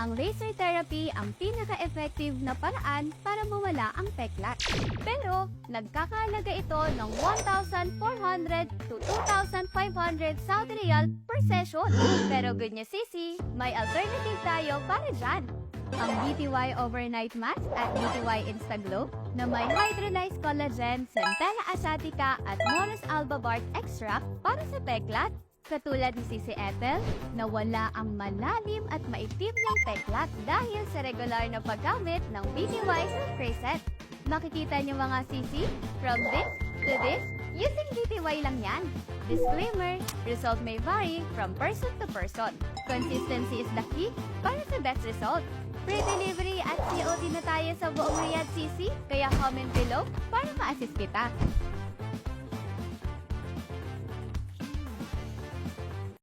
ang laser therapy ang pinaka-effective na paraan para mawala ang peklat. Pero, nagkakalaga ito ng 1,400 to 2,500 Saudi Riyal per session. Pero good news, Sisi, may alternative tayo para dyan. Ang BTY Overnight Mask at BTY Instaglow na may hydrolyzed collagen, centella asiatica at Morus alba bark extract para sa peklat. Katulad ni Sisi Ethel, na wala ang malalim at maitim ng peklat dahil sa regular na paggamit ng BTY Spray Set. Makikita niyo mga sisi, from this to this, using BTY lang yan. Disclaimer, result may vary from person to person. Consistency is the key para sa best result. Free delivery at COD na tayo sa buong Riyadh CC, kaya comment below para ma-assist kita.